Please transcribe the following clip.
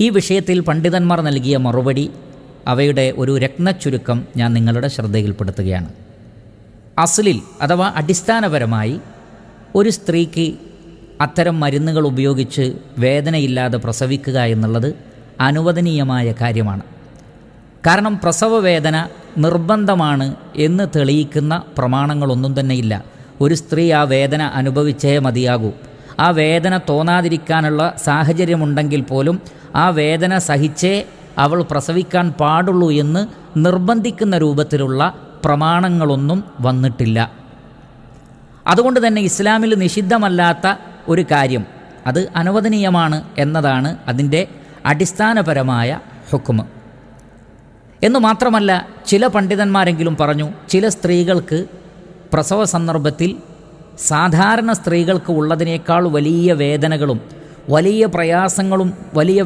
ഈ വിഷയത്തിൽ പണ്ഡിതന്മാർ നൽകിയ മറുപടി അവയുടെ ഒരു രത്നച്ചുരുക്കം ഞാൻ നിങ്ങളുടെ ശ്രദ്ധയിൽപ്പെടുത്തുകയാണ്. അസലിൽ അഥവാ അടിസ്ഥാനപരമായി ഒരു സ്ത്രീക്ക് അത്തരം മരുന്നുകൾ ഉപയോഗിച്ച് വേദനയില്ലാതെ പ്രസവിക്കുക എന്നുള്ളത് അനുവദനീയമായ കാര്യമാണ്. കാരണം പ്രസവ വേദന നിർബന്ധമാണ് എന്ന് തെളിയിക്കുന്ന പ്രമാണങ്ങളൊന്നും തന്നെയില്ല. ഒരു സ്ത്രീ ആ വേദന അനുഭവിച്ചേ മതിയാകൂ. ആ വേദന തോന്നാതിരിക്കാനുള്ള സാഹചര്യമുണ്ടെങ്കിൽ പോലും ആ വേദന സഹിച്ചേ അവൾ പ്രസവിക്കാൻ പാടുള്ളൂ എന്ന് നിർബന്ധിക്കുന്ന രൂപത്തിലുള്ള പ്രമാണങ്ങളൊന്നും വന്നിട്ടില്ല. അതുകൊണ്ട് തന്നെ ഇസ്ലാമിൽ നിഷിദ്ധമല്ലാത്ത ഒരു കാര്യം അത് അനുവദനീയമാണ് എന്നതാണ് അതിന്റെ അടിസ്ഥാനപരമായ ഹുക്കുമ് എന്ന് മാത്രമല്ല ചില പണ്ഡിതന്മാരെങ്കിലും പറഞ്ഞു ചില സ്ത്രീകൾക്ക് പ്രസവ സന്ദർഭത്തിൽ സാധാരണ സ്ത്രീകൾക്ക് ഉള്ളതിനേക്കാൾ വലിയ വേദനകളും വലിയ പ്രയാസങ്ങളും വലിയ